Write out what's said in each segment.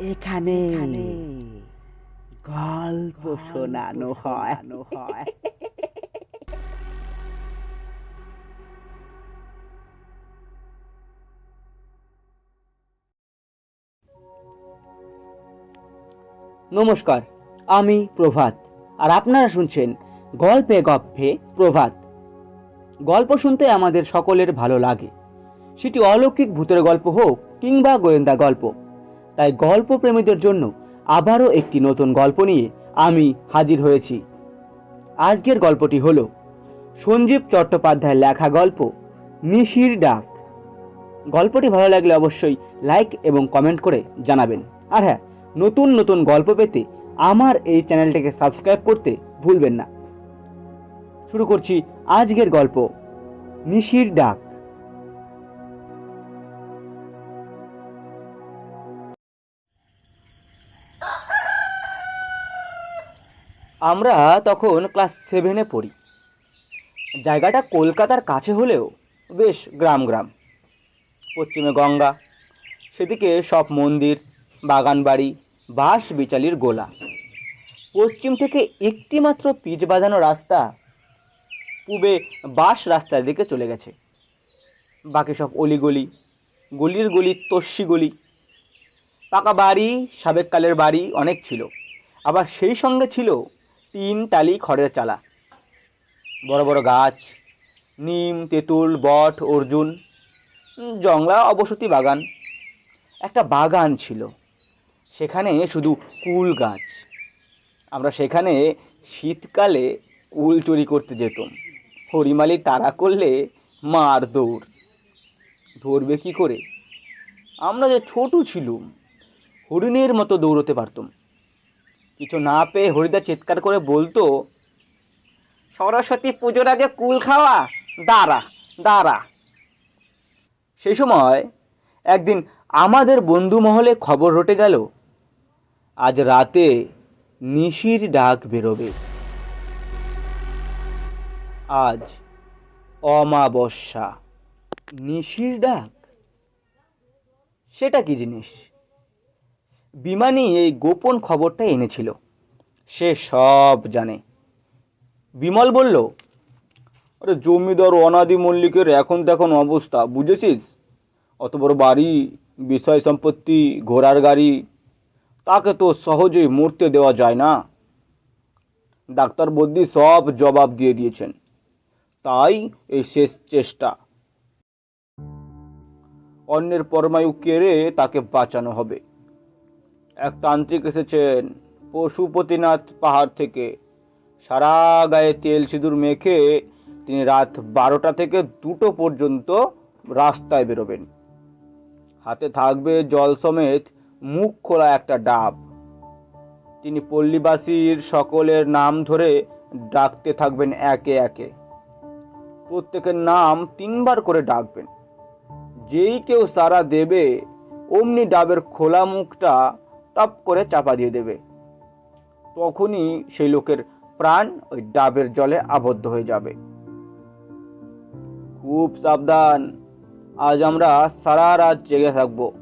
এখানে গল্প শোনানো হয়। হয়। নমস্কার আমি প্রভাত আর আপনারা শুনছেন গল্পে গপ্পে প্রভাত। গল্প শুনতে আমাদের সকলের ভালো লাগে। সেটি অলৌকিক ভূতের গল্প হোক কিংবা গোয়েন্দা গল্প। তাই গল্প প্রেমীদের জন্য আবারও একটি নতুন গল্প নিয়ে আমি হাজির হয়েছি। আজকের গল্পটি হল সঞ্জীব চট্টোপাধ্যায়ের লেখা গল্প নিশির ডাক। গল্পটি ভালো লাগলে অবশ্যই লাইক এবং কমেন্ট করে জানাবেন। আর হ্যাঁ নতুন নতুন গল্প পেতে আমার এই চ্যানেলটিকে সাবস্ক্রাইব করতে ভুলবেন না। শুরু করছি আজকের গল্প নিশির ডাক। আমরা তখন ক্লাস সেভেনে পড়ি। জায়গাটা কলকাতার কাছে হলেও বেশ গ্রাম গ্রাম পশ্চিমে গঙ্গা, সেদিকে সব মন্দির বাগান বাড়ি বাঁশ বিচালির গোলা। পশ্চিম থেকে একটি মাত্র পিচ বাঁধানো রাস্তা পূবে বাঁশ রাস্তার দিকে চলে গেছে। বাকি সব অলিগলি, গলির গলি, তস্যি গলি। পাকা বাড়ি সাবেককালের বাড়ি অনেক ছিল। আবার সেই সঙ্গে ছিল টিন টালি খড়ের চালা। বড় বড় গাছ, নিম, তেঁতুল, বট, অর্জুন, জংলা অবসতি বাগান। একটা বাগান ছিল। সেখানে শুধু কুল গাছ। আমরা সেখানে শীতকালে কুল চুরি করতে যেতাম। হরিমালি তাড়া করলে মার দৌড়। ধরবে কি করে? আমরা যে ছোট ছিলুম, হরিণের মতো দৌড়তে পারতাম। কিছু না পেয়ে হরিদা চিৎকার করে বলতো, সরস্বতী পুজোর আগে কুল খাওয়া, দাঁড়া দাঁড়া। সেই সময় একদিন আমাদের বন্ধু মহলে খবর রটে গেল, আজ রাতে নিশির ডাক বেরোবে। আজ অমাবস্যা, নিশির ডাক? সেটা কি জিনিস? বিমানি এই গোপন খবরটা এনেছিল। সে সব জানে। বিমল বলল, আরে জমিদার অনাদি মল্লিকের এখন দেখুন অবস্থা, বুঝেছিস? অত বড় বাড়ি, বিষয় সম্পত্তি, ঘোড়ার গাড়ি, তাকে তো সহজেই মরতে দেওয়া যায় না। ডাক্তার বদ্যি সব জবাব দিয়ে দিয়েছেন। তাই এই শেষ চেষ্টা। অন্যের পরমায়ু কেড়ে তাকে বাঁচানো হবে। এক তান্ত্রিক এসেছেন পশুপতিনাথ পাহাড় থেকে। সারা গায়ে তেল সিঁদুর মেখে তিনি রাত বারোটা থেকে দুটো পর্যন্ত রাস্তায় বেরোবেন। হাতে থাকবে জল সমেত মুখ খোলা একটা ডাব। তিনি পল্লীবাসীর সকলের নাম ধরে ডাকতে থাকবেন একে একে। প্রত্যেকের নাম তিনবার করে ডাকবেন। যেই কেউ সারা দেবে, অমনি ডাবের খোলা মুখটা টপ করে চাপা দিয়ে দেবে। তখনই সেই লোকের প্রাণ ওই ডাবের জলে আবদ্ধ হয়ে যাবে। খুব সাবধান। আজ আমরা সারা রাত জেগে থাকব।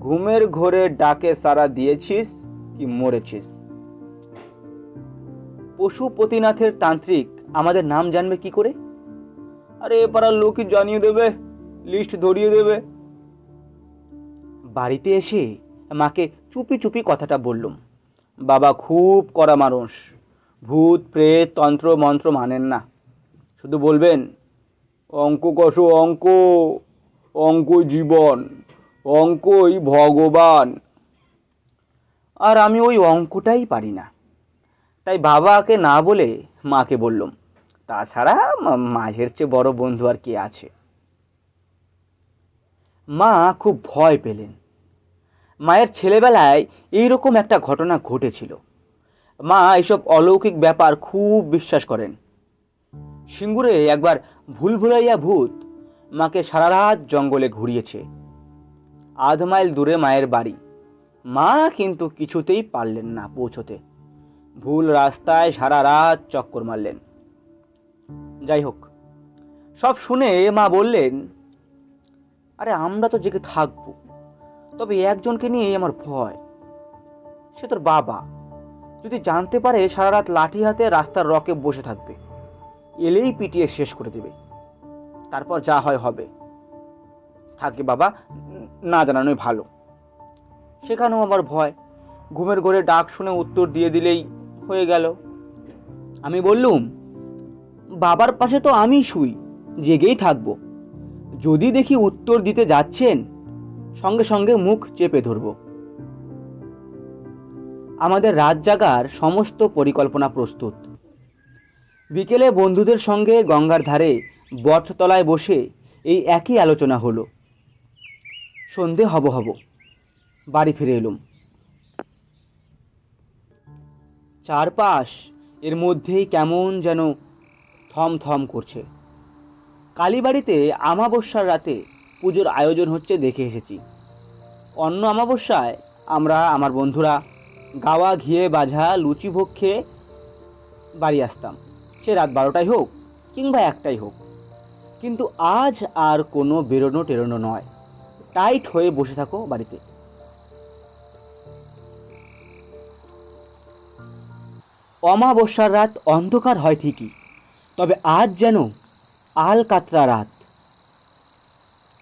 ঘুমের ঘোরে ডাকে সারা দিয়েছিস কি মরেছিস? পশুপতিনাথের তান্ত্রিক আমাদের নাম জানবে কি করে? আরে পাড়ার লোকই জানিয়ে দেবে, লিস্ট ধরিয়ে দেবে। বাড়িতে এসে মাকে চুপি চুপি কথাটা বললুম। বাবা খুব কড়া মানুষ। ভূত, প্রেত, তন্ত্র, মন্ত্র মানেন না। শুধু বলবেন, অঙ্ক কষো অঙ্ক অঙ্ক জীবন, অঙ্কই ভগবান। আর আমি ওই অঙ্কটাই পারি না। তাই বাবাকে না বলে মাকে বললুম, তাছাড়া মাঝের চেয়ে বড় বন্ধু আর কে আছে? মা খুব ভয় পেলেন। মায়ের ছেলেবেলায় এইরকম একটা ঘটনা ঘটেছিল। মা এইসব অলৌকিক ব্যাপার খুব বিশ্বাস করেন। সিঙ্গুরে একবার ভুল ভুলাইয়া ভূত মাকে সারা রাত জঙ্গলে ঘুরিয়েছে। আধ মাইল দূরে মায়ের বাড়ি। মা কিন্তু কিছুতেই পারলেন না পৌঁছতে। ভুল রাস্তায় সারা রাত চক্কর মারলেন। যাই হোক, সব শুনে মা বললেন, আরে আমরা তো জেগে থাকব। তবে একজনকে নিয়ে আমার ভয়। সে তোর বাবা। যদি জানতে পারে সারা রাত লাঠি হাতে রাস্তার রকে বসে থাকবে। এলেই পিটিয়ে শেষ করে দেবে। তারপর যা হয় হবে। থাকে বাবা, না জানানোই ভালো। সেখানেও আমার ভয়। ঘুমের ঘরে ডাক শুনে উত্তর দিয়ে দিলেই হয়ে গেল। আমি বললুম, বাবার পাশে তো আমি শুই, জেগেই থাকব। যদি দেখি উত্তর দিতে যাচ্ছেন সঙ্গে সঙ্গে মুখ চেপে ধরব। আমাদের রাত জাগার সমস্ত পরিকল্পনা প্রস্তুত। বিকেলে বন্ধুদের সঙ্গে গঙ্গার ধারে বটতলায় বসে এই একই আলোচনা হলো। সন্ধে হব হব, বাড়ি ফিরে এলুম। চারপাশ এর মধ্যেই কেমন যেন থম থম করছে। কালীবাড়িতে আমাবস্যার রাতে পুজোর আয়োজন হচ্ছে দেখে এসেছি। অন্য অমাবস্যায় আমরা, আমার বন্ধুরা, গাওয়া, ঘিয়ে বাঝা লুচি ভোগ খেয়ে বাড়ি আসতাম। সে রাত বারোটাই হোক কিংবা একটাই হোক। কিন্তু আজ আর কোনো বেরোনো টেরোনো নয়। টাইট হয়ে বসে থাকো বাড়িতে। অমাবস্যার রাত অন্ধকার হয় ঠিকই, তবে আজ যেন আল কাতরা রাত।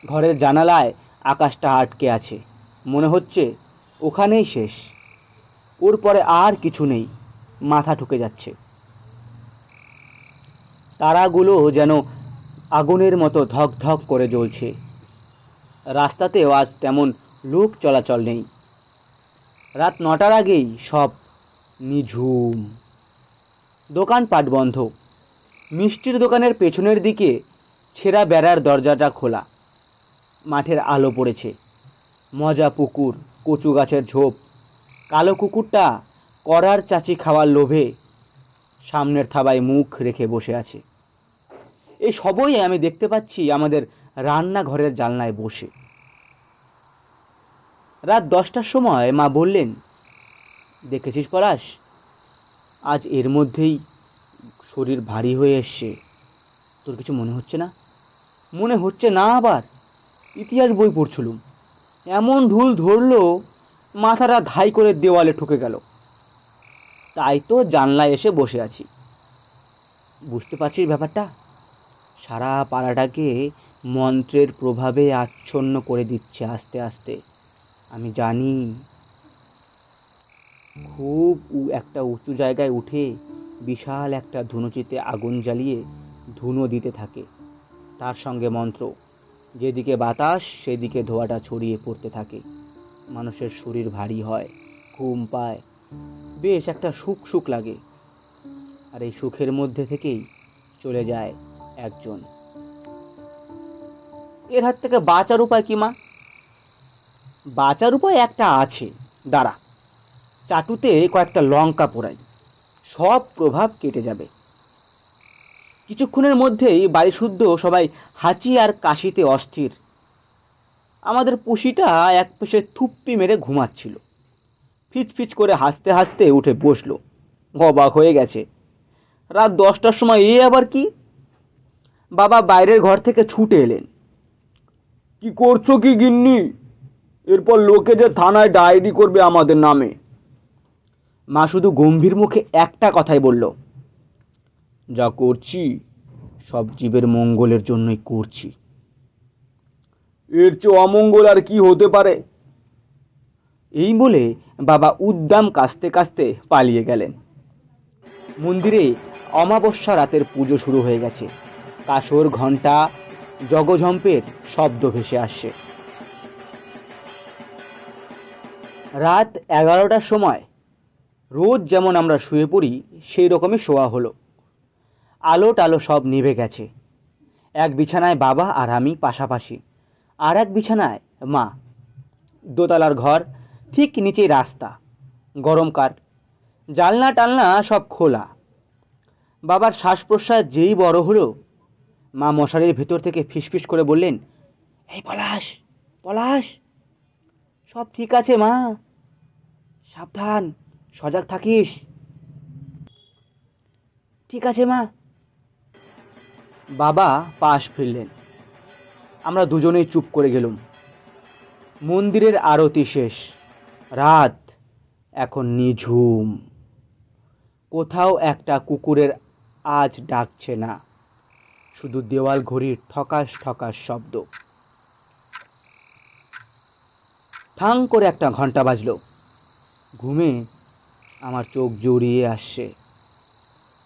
ঘরের জানালায় আকাশটা আটকে আছে। মনে হচ্ছে ওখানেই শেষ। ওর পরে আর কিছু নেই। মাথা ঠুকে যাচ্ছে। তারাগুলো যেন আগুনের মতো ধক ধক করে জ্বলছে। রাস্তাতেও আজ তেমন লোক চলাচল নেই। রাত নটার আগেই সব নিঝুম। দোকানপাট বন্ধ। মিষ্টির দোকানের পেছনের দিকে ছেঁড়া বেড়ার দরজাটা খোলা। মাঠের আলো পড়েছে। মজা পুকুর, কচু গাছের ঝোপ, কালো কুকুরটা কড়ার চাচি খাওয়ার লোভে সামনের থাবায় মুখ রেখে বসে আছে। এই সবই আমি দেখতে পাচ্ছি আমাদের রান্নাঘরের জানলায় বসে। রাত দশটার সময় মা বললেন, দেখেছিস পলাশ, আজ এর মধ্যেই শরীর ভারী হয়ে এসছে। তোর কিছু মনে হচ্ছে না? মনে হচ্ছে না আবার। ইতিহাস বই পড়ছিলুম। এমন ঢুল ধরলো, মাথাটা ধাই করে দেওয়ালে ঠুকে গেল। তাই তো জানলায় এসে বসে আছি। বুঝতে পারছিস ব্যাপারটা? সারা পাড়াটাকে মন্ত্রের প্রভাবে আচ্ছন্ন করে দিচ্ছে আস্তে আস্তে। আমি জানি। খুব একটা উঁচু জায়গায় উঠে বিশাল একটা ধুনুচিতে আগুন জ্বালিয়ে ধুনো দিতে থাকে। তার সঙ্গে মন্ত্র। যেদিকে বাতাস, সেদিকে ধোঁয়াটা ছড়িয়ে পড়তে থাকে। মানুষের শরীর ভারী হয়, ঘুম পায়। বেশ একটা সুখ সুখ লাগে। আর এই সুখের মধ্যে থেকেই চলে যায় একজন। এর হাত থেকে বাঁচার উপায় কি, মা? বাঁচার উপায় একটা আছে। দাঁড়া। চাটুতে কয়েকটা লঙ্কা পোড়াই। সব প্রভাব কেটে যাবে। কিছুক্ষণের মধ্যেই বাড়ি শুদ্ধ সবাই হাঁচি আর কাশিতে অস্থির। আমাদের পুষিটা এক পেশে থুপ্পি মেরে ঘুমাচ্ছিল। ফিচ ফিচ করে হাসতে হাসতে উঠে বসল। অবাক হয়ে গেছে। রাত দশটার সময় এ আবার কি? বাবা বাইরের ঘর থেকে ছুটে এলেন। কি করছ কি গিন্নি? এরপর লোকে যে থানায় ডায়েরি করবে আমাদের নামে। মা শুধু গম্ভীর মুখে একটা কথাই বলল। যা করছি, সব জীবের মঙ্গলের জন্যই করছি। এর চেয়ে অমঙ্গল আর কি হতে পারে? এই বলে বাবা উদ্দাম কাস্তে কাস্তে পালিয়ে গেলেন। মন্দিরে অমাবস্যা রাতের পুজো শুরু হয়ে গেছে। কাসর ঘণ্টা, জগঝম্পের শব্দ ভেসে আসছে। রাত এগারোটার সময়, রোজ যেমন আমরা শুয়ে পড়ি, সেই রকমই শোয়া হলো। আলো টালো সব নিভে গেছে। এক বিছানায় বাবা আর আমি পাশাপাশি, আর এক বিছানায় মা। দোতলার ঘর, ঠিক নিচেই রাস্তা, গরম কাঠ, জালনা টালনা সব খোলা। বাবার শ্বাস প্রশ্বাস যেই বড় হলো, মা মশারির ভেতর থেকে ফিসফিস করে বললেন, এই পলাশ পলাশ, সব ঠিক আছে মা, সাবধান, সজাগ থাকিস। ঠিক আছে মা। বাবা পাশ ফিরলেন। আমরা দুজনেই চুপ করে গেলুম। মন্দিরের আরতি শেষ। রাত এখন নিঝুম। কোথাও একটা কুকুরের আজ ডাকছে না। শুধু দেওয়াল ঘড়ির ঠকাস ঠকাস শব্দ। ঠাং করে একটা ঘণ্টা বাজলো। ঘুমে আমার চোখ জড়িয়ে আসছে।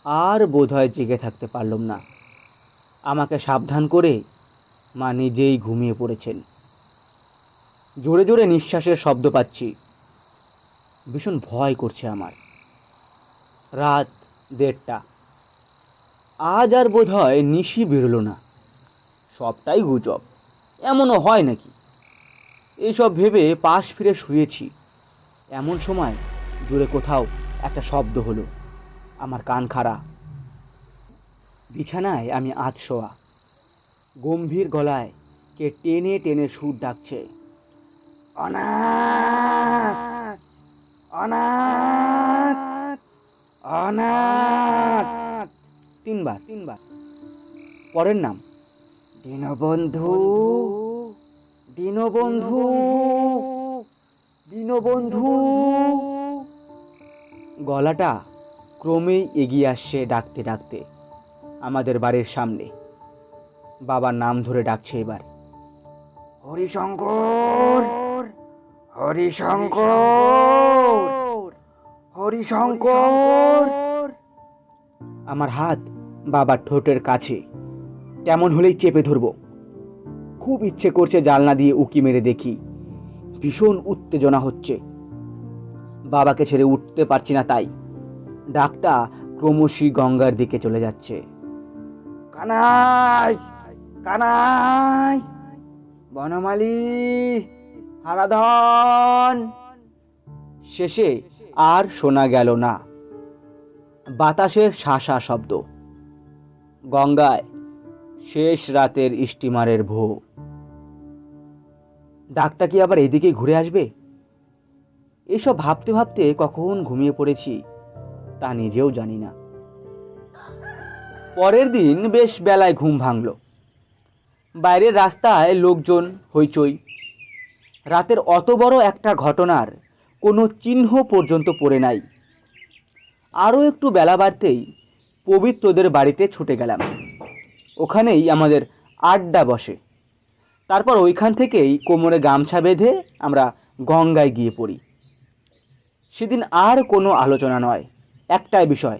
আর বোধহয় জেগে থাকতে পারলাম না। আমাকে সাবধান করে মা নিজেই ঘুমিয়ে পড়েছেন। জোরে জোরে নিঃশ্বাসের শব্দ পাচ্ছি। ভীষণ ভয় করছে আমার। রাত দেড়টা। আজ আর বোধ হয় নিশি বেরোলো না। সবটাই গুজব। এমনও হয় নাকি? এইসব ভেবে পাশ ফিরে শুয়েছি। এমন সময় দূরে কোথাও একটা শব্দ হলো। আমার কান খাড়া। বিছানায় আমি আজ শোয়া। গম্ভীর গলায় কে টেনে টেনে সুর ডাকছে, অনাথ! অনাথ! অনাথ! তিনবার তিনবার। পরের নাম, দীনবন্ধু! দীনবন্ধু! দীনবন্ধু! গলাটা ক্রমেই এগিয়ে আসছে ডাকতে ডাকতে। আমাদের বাড়ির সামনে। বাবার নাম ধরে ডাকছে এবার। হরিশঙ্কর! হরিশঙ্কর! হরিশঙ্কর! আমার হাত বাবার ঠোঁটের কাছে। কেমন হলেই চেপে ধরবো। খুব ইচ্ছে করছে জালনা দিয়ে উকি মেরে দেখি। ভীষণ উত্তেজনা হচ্ছে। বাবাকে ছেড়ে উঠতে পারছি না তাই। ডাকটা ক্রমশই গঙ্গার দিকে চলে যাচ্ছে। কানাই কানাই। বনমালী, হারাধন। শেষে আর শোনা গেল না। বাতাসের শাসা শব্দ। গঙ্গায় শেষ রাতের স্টিমারের ভো ডাকটা কি আবার এদিকেই ঘুরে আসবে? এসব ভাবতে ভাবতে কখন ঘুমিয়ে পড়েছি তা নিজেও জানি না। পরের দিন বেশ বেলায় ঘুম ভাঙল। বাইরের রাস্তায় লোকজন হইচই। রাতের অত বড় একটা ঘটনার কোনো চিহ্ন পর্যন্ত পড়ে নাই। আরও একটু বেলা বাড়তেই পবিত্রদের বাড়িতে ছুটে গেলাম। ওখানেই আমাদের আড্ডা বসে। তারপর ওইখান থেকেই কোমরে গামছা বেঁধে আমরা গঙ্গায় গিয়ে পড়ি। সেদিন আর কোনো আলোচনা নয়, একটাই বিষয়।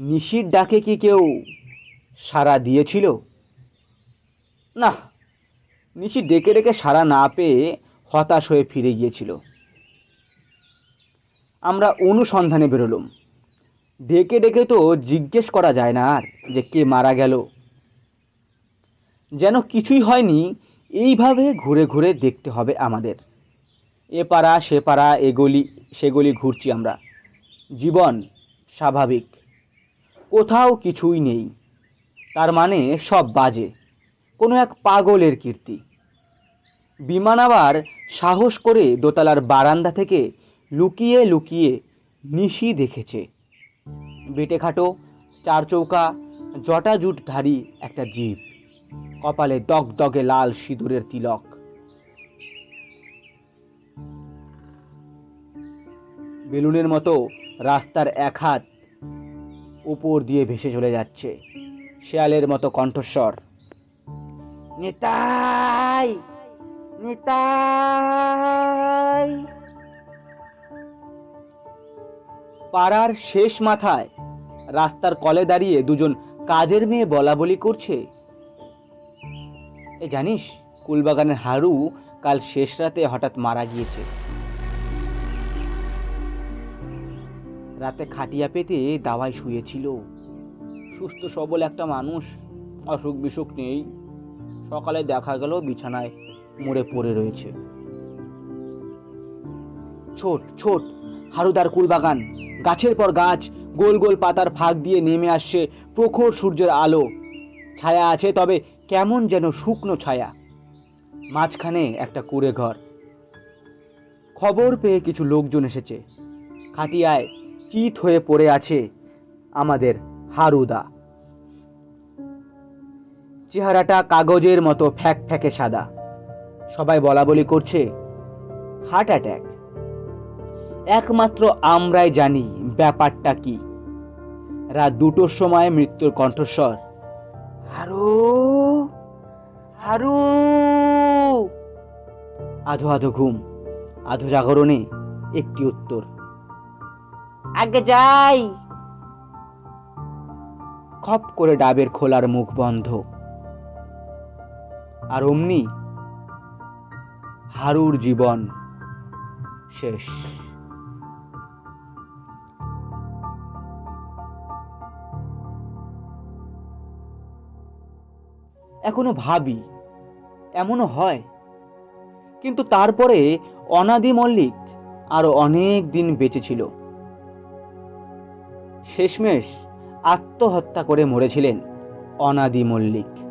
নিশির ডাকে কি কেউ সাড়া দিয়েছিল? না, নিশি ডেকে ডেকে সাড়া না পেয়ে হতাশ হয়ে ফিরে গিয়েছিল। আমরা অনুসন্ধানে বেরোলাম। ডেকে ডেকে তো জিজ্ঞেস করা যায় না আর যে কে মারা গেল। যেন কিছুই হয়নি, এইভাবে ঘুরে ঘুরে দেখতে হবে আমাদের। এ পাড়া, সে পাড়া এগলি সেগলি ঘুরছি আমরা। জীবন স্বাভাবিক। কোথাও কিছুই নেই। তার মানে সব বাজে। কোনো এক পাগলের কীর্তি। বিমান আবার সাহস করে দোতলার বারান্দা থেকে লুকিয়ে লুকিয়ে নিশি দেখেছে। বেটে খাটো, চার চৌকা জটা জুটধারী একটা জীব। কপালে দগদগে লাল সিঁদুরের তিলক। বেলুনের মতো রাস্তার এক হাত উপর দিয়ে ভেসে চলে যাচ্ছে। শেয়ালের মতো কণ্ঠস্বর। নিতাই! নিতাই! পাড়ার শেষ মাথায় রাস্তার কলে দাঁড়িয়ে দুজন কাজের মেয়ে বলা বলি করছে। এ জানিস, কুলবাগানের হারু কাল শেষ রাতে হঠাৎ মারা গিয়েছে। রাতে খাটিয়া পেতে দাওয়ায় শুয়েছিল। সুস্থ, সবল একটা মানুষ, অসুখ বিসুখ নেই। সকালে দেখা গেল বিছানায় মরে পড়ে রয়েছে। ছোট ছোট, হারুদার কুলবাগান গাছের পর গাছ, গোল গোল পাতার ফাঁক দিয়ে নেমে আসছে প্রখর সূর্যের আলো। ছায়া আছে, তবে কেমন যেন শুকনো ছায়া। মাঝখানে একটা কুড়ে ঘর। খবর পেয়ে কিছু লোকজন এসেছে। খাটিয়ায় চিত হয়ে পড়ে আছে আমাদের হারুদা। চেহারাটা কাগজের মতো ফ্যাক ফ্যাকে সাদা। সবাই বলা বলি করছে হার্ট অ্যাটাক একমাত্র আমরাই জানি ব্যাপারটা কি। রাত দুটোর সময় মৃত্যুর কণ্ঠস্বর, হারু হারু। আধো আধো ঘুম, আধো জাগরণে একটি উত্তর। আগে যাই। খপ করে ডাবের খোলার মুখ বন্ধ। আর অমনি হারুর জীবন শেষ। এখনও ভাবি, এমনও হয়। কিন্তু তারপরে অনাদি মল্লিক আরও অনেক দিন বেঁচে ছিল। শেষমেশ আত্মহত্যা করে মরেছিলেন অনাদি মল্লিক।